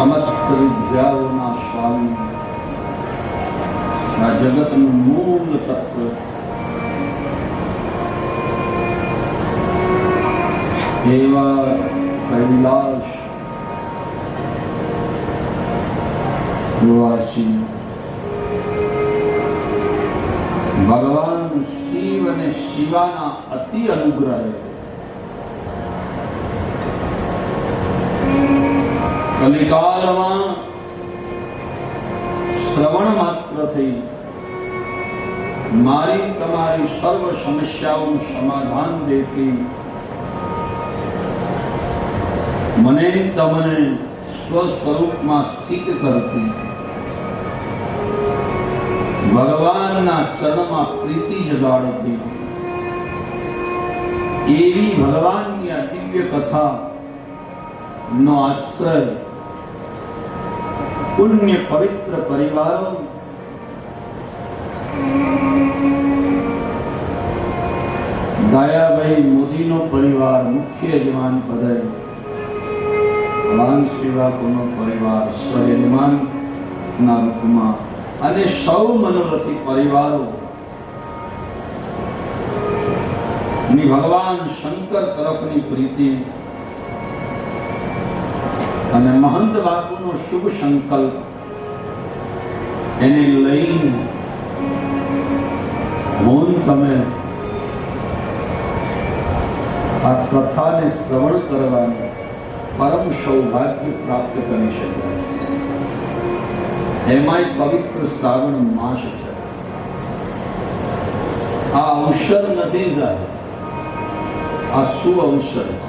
સમસ્ત વિદ્યાઓના સ્વામી. આ જગતનું મૂળ તત્વ. એવા કૈલાશ નિવાસી. ભગવાન શિવ અને શિવાના અતિ અનુગ્રહે કલિકાલમાં શ્રવણ માત્રથી મારી તમારી સર્વ સમસ્યાઓનું સમાધાન દેતી મને તમને સ્વસ્વરૂપમાં સ્થિત કરતી ભગવાનના ચરણમાં પ્રીતિ જગાડતી એવી ભગવાનની આ દિવ્ય કથા નો આશ્રય પુણ્ય પવિત્ર પરિવારો. દયાભાઈ મોદીનો પરિવાર મુખ્ય યજમાન પદે. વાન સેવકોનો પરિવાર સ્વયજમાનના રૂપમાં અને સૌ મનોરથી પરિવારો. ની ભગવાન શંકર તરફની પ્રીતિ અને મહંત બાપુનો શુભ સંકલ્પ એને લઈને મૌન તમે આ કથાને શ્રવણ કરવાનું પરમ સૌભાગ્ય પ્રાપ્ત કરી શક્યા છે. એમાંય પવિત્ર શ્રાવણ માસ છે. આ અવસર નથી જાય. આ શું અવસર છે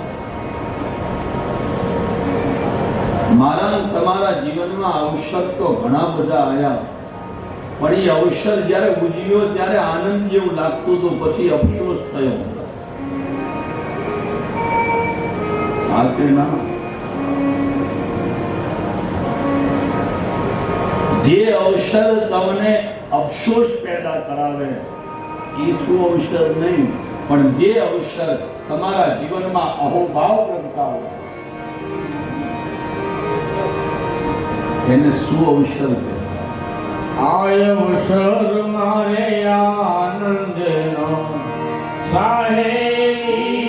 મારા તમારા જીવનમાં અવસર તો ઘણા બધા આવ્યા પણ એ અવસર જ્યારે ઉજવ્યો ત્યારે આનંદ જેવું લાગતું હતું, પછી અફસોસ થયો. જે અવસર તમને અફસોસ પેદા કરાવે એ શું અવસર નહીં, પણ જે અવસર તમારા જીવનમાં અહોભાવ પ્રગટાવે. એને શું અવસર કહે? આય અવસર મારે આનંદનો સાહેલી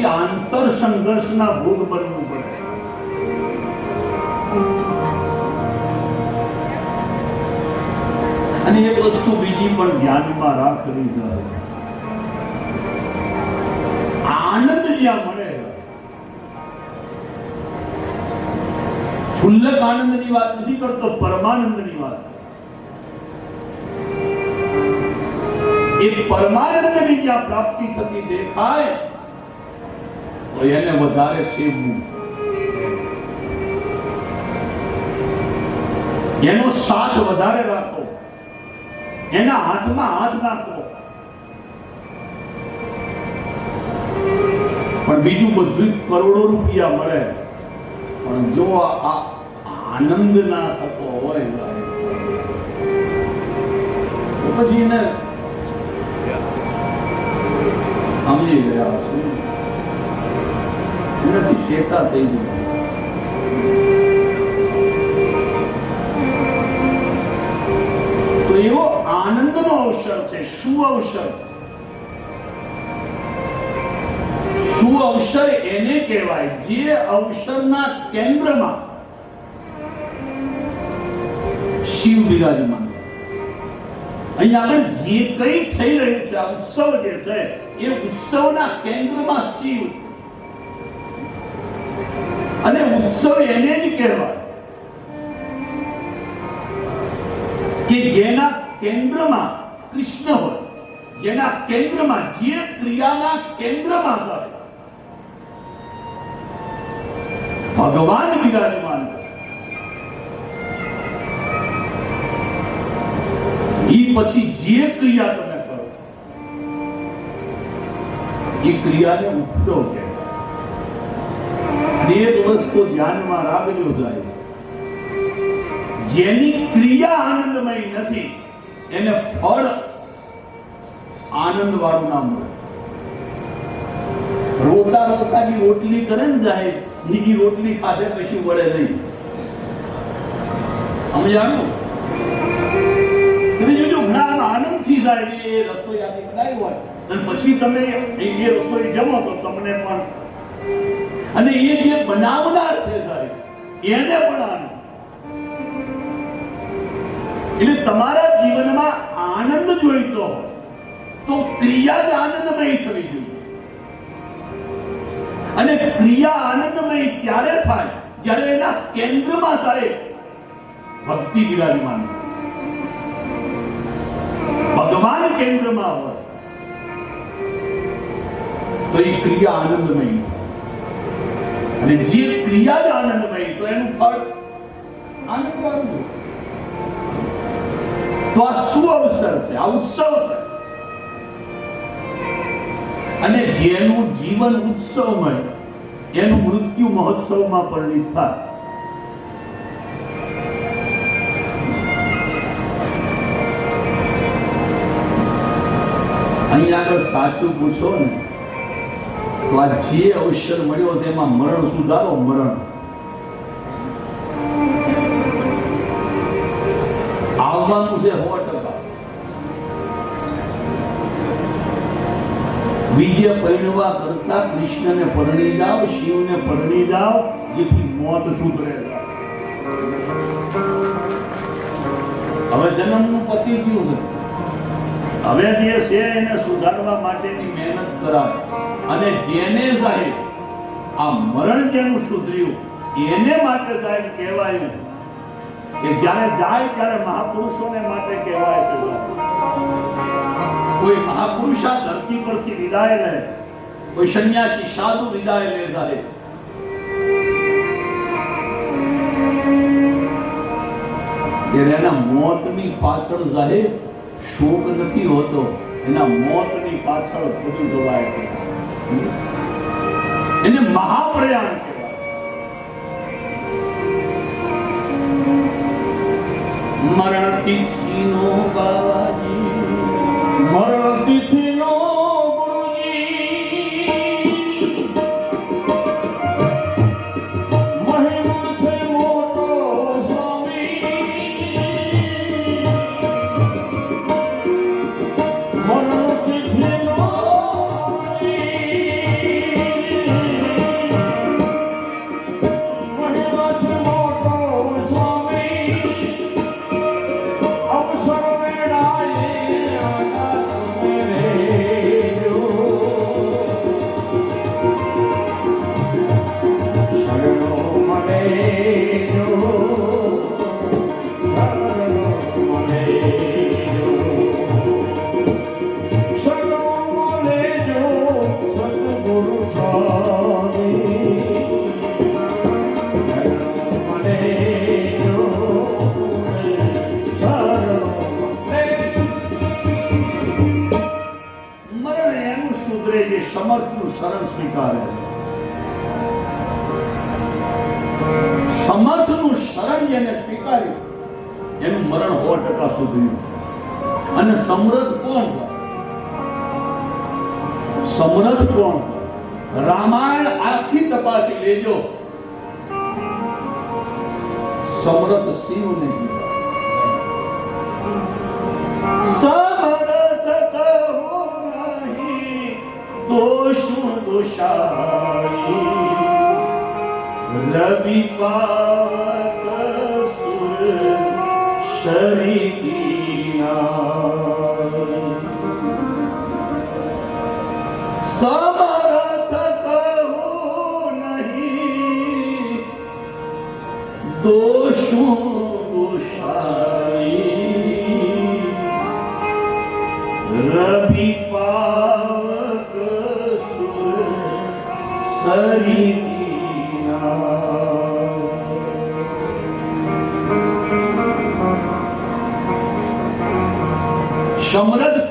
પછી આંતર સંઘર્ષના ભોગ બનવું પડે અને એક વસ્તુ બીજી પણ ધ્યાનમાં રાખવી જોઈએ આનંદ જ્યાં મળે ક્ષુલ્લક આનંદની વાત નથી કરતો પરમાનંદની વાત એ પરમાનંદની જ્યાં પ્રાપ્તિ થતી દેખાય તો એને વધારે સેવવું. એનો સાથ વધારે રાખો. એના હાથમાં હાથ રાખો પણ બીજું બધું કરોડો રૂપિયા મળે. પણ જો આ આનંદ ના થતો હોય તો પછી એને સમજી ગયા છું? એનાથી શેકા થઈ ગયા. તો એવો આનંદનો અવસર છે, શું અવસર? શું અવસર એને કહેવાય? જે અવસરના કેન્દ્રમાં શિવ બિરાજમાન. અહીંયા આગળ જે કંઈ થઈ રહ્યું છે ઉત્સવ જે છે, એ ઉત્સવના કેન્દ્રમાં શિવ છે. અને ઉત્સવ એને જ કહેવાય કે જેના કેન્દ્રમાં કૃષ્ણ હોય, જેના કેન્દ્રમાં જે ક્રિયાના કેન્દ્રમાં હોય, ભગવાન બિરાજમાન હોય. ઈ પછી જે ક્રિયા તમે કરો, એ ક્રિયાને ઉત્સવ કહેવાય અને એક વસ્તુ ધ્યાનમાં રાખજો સાહેબ. જેની ક્રિયા આનંદમય નથી, એને ફળ આનંદ વાળું ના મળે. રોતા રોતા ની રોટલી કરે ને સાહેબ બીજી રોટલી ખાધે કશું વળે નહીં. સમજાણું? તમે જોજો, ઘણા આનંદથી સાહેબ એ રસોઈયાની બનાવી હોય. અને પછી તમે એ રસોઈ જમો તો તમને પણ અને એ જે બનાવનાર છે સાહેબ, એને પણ આનંદ. એટલે તમારા જીવનમાં આનંદ જોઈતો તો ક્રિયા જ આનંદમય થવી જોઈએ. અને ક્રિયા આનંદમય ત્યારે થાય? જ્યારે એના કેન્દ્રમાં સાહેબ ભક્તિ બિરાજમાન ભગવાન કેન્દ્રમાં હોય. તો એ ક્રિયા આનંદમય થાય અને જે ક્રિયા આનંદમય, તો એનું ફળ આનંદ તો આ શું અવસર છે? આ ઉત્સવ છે. અને જેનું જીવન ઉત્સવમય, એનું મૃત્યુ મહોત્સવમાં પરિણિત થાય. અહીંયા આગળ સાચું પૂછો ને. તો આ જે અવસર મળ્યો એમાં મરણ સુધારો, મરણ. આવવાનું છે સો ટકા. બીજે પરિણવા કરતા કૃષ્ણને પરણી જાઓ, શિવને પરણી જાઓ, જેથી મોત સુધરે. હવે જન્મનું પતિ ગયું હવે જે છે એને સુધારવા માટેની મહેનત કરાવે. અને જેને સાહેબ આ મરણ જેનું સુધર્યું, એને માટે સાહેબ કહેવાયું કે જ્યારે જાય ત્યારે મહાપુરુષોને માટે કહેવાય છે કોઈ મહાપુરુષ આ ધરતી પરથી વિદાય લે, કોઈ સંન્યાસી સાધુ વિદાય લે સાહેબ. ત્યારે એના મોતની પાછળ સાહેબ શોક નથી હોતો, એના મોતની પાછળ બધું જોવાય છે. એને મહાપ્રયાણ મરણ તિથિનો બાવાજી સ્વીકારે. સમર્થનું શરણ જેને સ્વીકાર્યું, એનું મરણ સો ટકા સુધર્યું. અને સમૃદ્ધ કોણ સમૃદ્ધ કોણ રામાયણ આખી તપાસી લેજો. સમરથ શિવને સમરથ કહો દોષું દોષાઈ રવિ પાવક સુર શરી સમરથ કહો નહીં દોષું દોષાઈ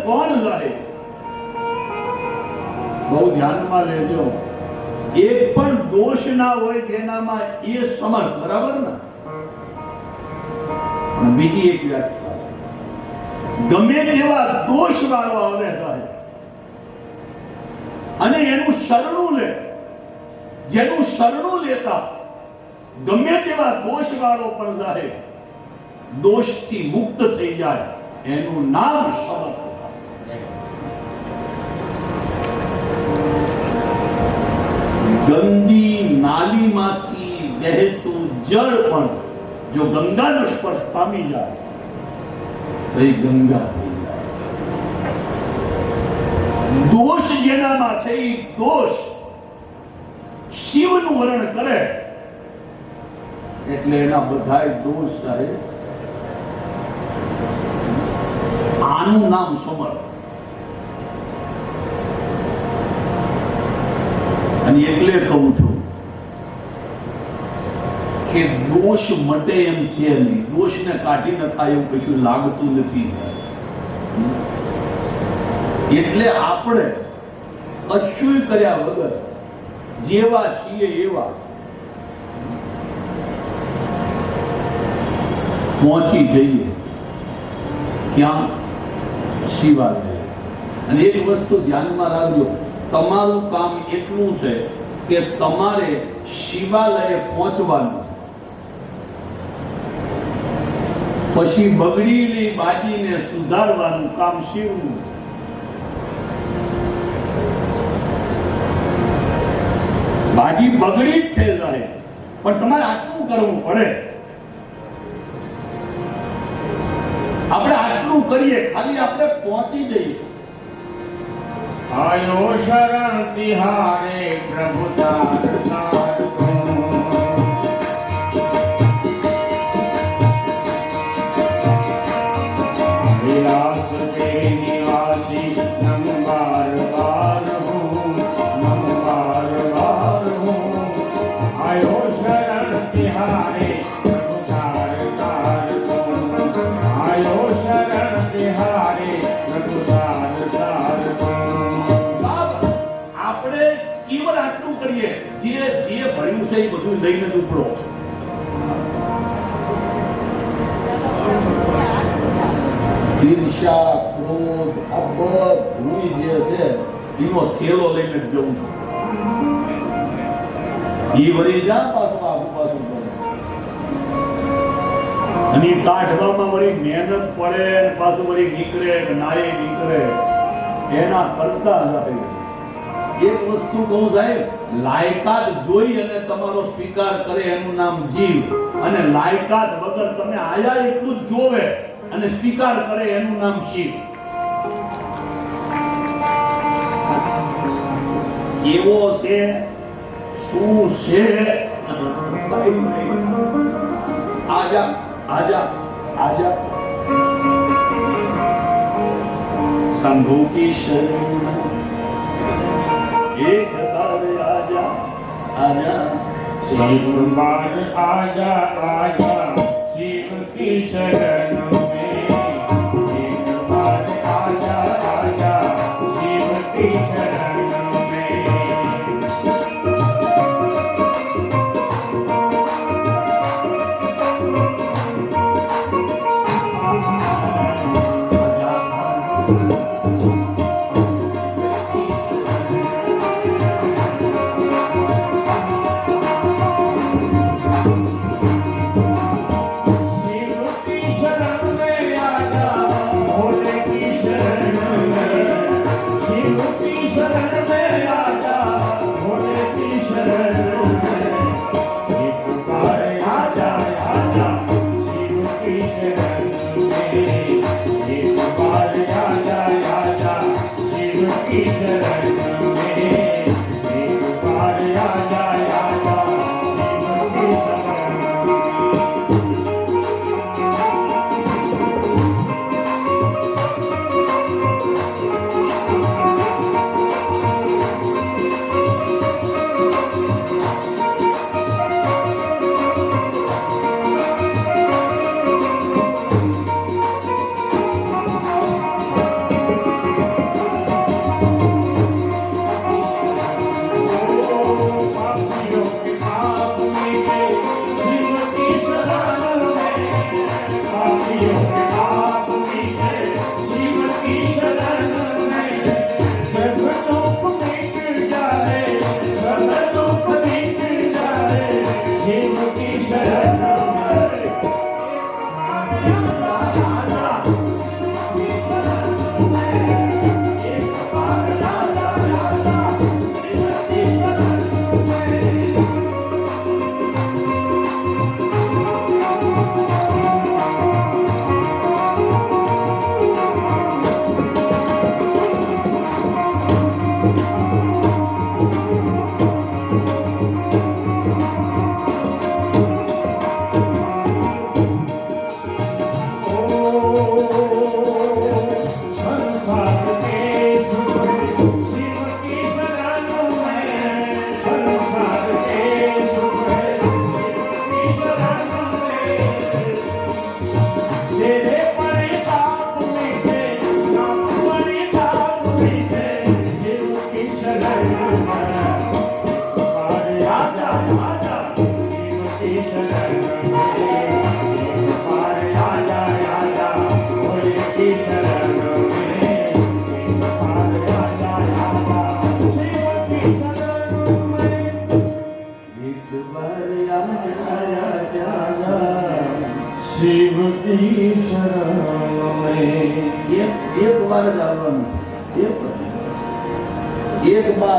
કોણ લડે બહુ ધ્યાનમાં લેજો. એક પણ દોષ ના હોય જેનામાં એ સમર્થ, બરાબર ને? બીજી એક વ્યાખ્યા. ગમે તેવા દોષ વાળો આવે રહે અને એનું શરણું લે. જેનું શરણું લેતા ગમે તેવા દોષ વાળો પણ રહે દોષથી મુક્ત થઈ જાય. એનું નામ સમર્થ. ગંદી નાલીમાંથી વહેતું જળ પણ જો ગંગાનો સ્પર્શ પામી જાય, તો એ ગંગા થઈ જાય. દોષ જેનામાં છે એ દોષ શિવનું વર્ણ કરે, એટલે એના બધા દોષ રહે આનું નામ સમર્થ. અને એટલે કહું છું કે દોષ મટે એમ છે નહીં. દોષને કાઢી નખાય એવું કશું લાગતું નથી. એટલે આપણે કશું કર્યા વગર જેવા છીએ એવા પહોંચી જઈએ ક્યાં? શિવાલય. અને એક વસ્તુ ધ્યાનમાં રાખજો. તમારું કામ એટલું છે કે તમારે શિવાલયે પહોંચવાનું. પછી બગડેલી બાજીને સુધારવાનું કામ શિવનું. બાજી બગડી જ છે તારે પણ તમારે આટલું કરવું પડે. આપણે આટલું કરીએ, ખાલી આપણે પહોંચી જઈએ. આયો શરણ તિહારે પ્રભુ તાર બધું લઈને જ ઉપડો. ઈર્ષા ક્રોધ આ બધું જે છે, એનો થેલો લઈને જવું છું. ઈ વળી જા પાછું આગુ પાછું અને કાઢવામાં વળી મહેનત પડે પાછું વળી નીકળે નાય નીકળે, એના કરતા જાય એક વસ્તુ કહું સાહેબ, લાયકાત જોઈ અને તમારો સ્વીકાર કરે એનું નામ જીવ. અને લાયકાત વગર તમે આયા એટલું જ જોવે અને સ્વીકાર કરે એનું નામ શિવ. કેવો છે? શું છે? આજા આજા આજા. શંભુ કી एक बार आजा आजा शिव बार आजा आजा शिव की शरण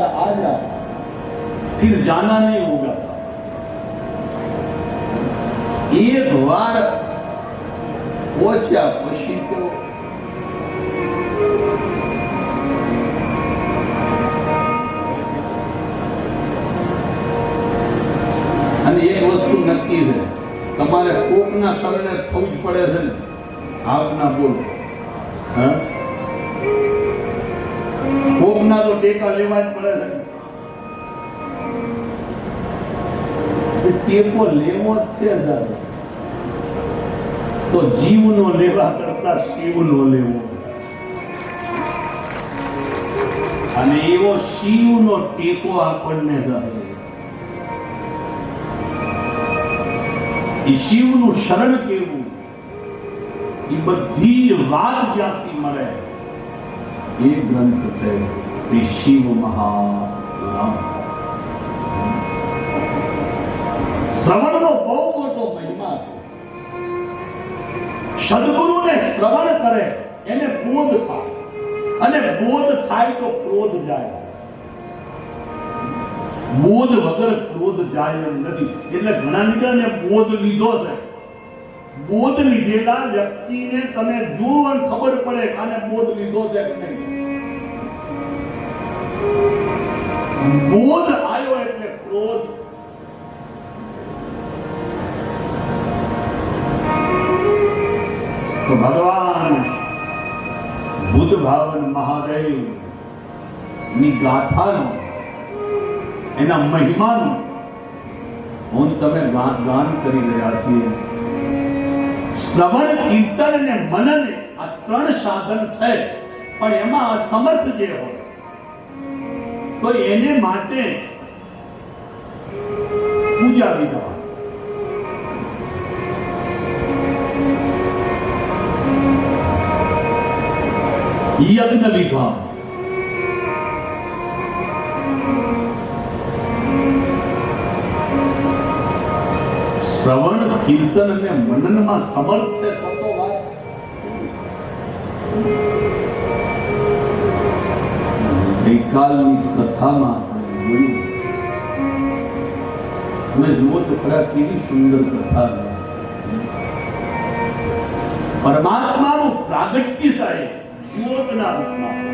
વાર। एक बार आ जा फिर जाना नहीं होगा એક વાર પહોંચ્યા પછી તો અને એક વસ્તુ નક્કી છે તમારે કોકના શરણે થવું જ પડે છે ને આપના બોલો હા કોકના તો ટેકા લેવા જ પડે છે. ટેકો લેવો જ છે દાદા. તો જીવનો લેવા કરતા શિવનો લેવો. અને એવો શિવનો ટેકો આપણને થાય એ શિવનું શરણ કેવું? એ બધી વાત જ્યાંથી મળે. એ ગ્રંથ છે. શ્રી શિવ મહાપુરાણ શ્રવણનો બહુ મોટો મહિમા છે. સદગુરુને શ્રવણ કરે એને બોધ થાય. અને બોધ થાય તો ક્રોધ જાય. બોધ વગર ક્રોધ જાય એમ નથી. એટલે ઘણા લીધાને બોધ લીધો છે. બોધ લીધેલા વ્યક્તિને તમે જુઓ ખબર પડે આને બોધ લીધો છે કે નહીં. બોધ આવ્યો એટલે ક્રોધ. તો ભગવાન બુદ્ધ ભાવન મહાદેવની ગાથાનો, એના મહિમાનું હું તમે ગાન ગાન કરી રહ્યા છીએ. શ્રવણ, કીર્તન અને મનન આ ત્રણ સાધન છે, પણ એમાં અસમર્થ જે હોય તો એને માટે પૂજા વિધાન યજ્ઞ વિભાગ શ્રવણ કીર્તન અને મનનમાં સમર્થ થતો વાત ગઈકાલની કથામાં આપણે જોયું તમે જુઓ તો ખરા કેવી સુંદર કથા. પરમાત્માનું પ્રાગટ્ય સાહેબ જ્યોતના રૂપમાં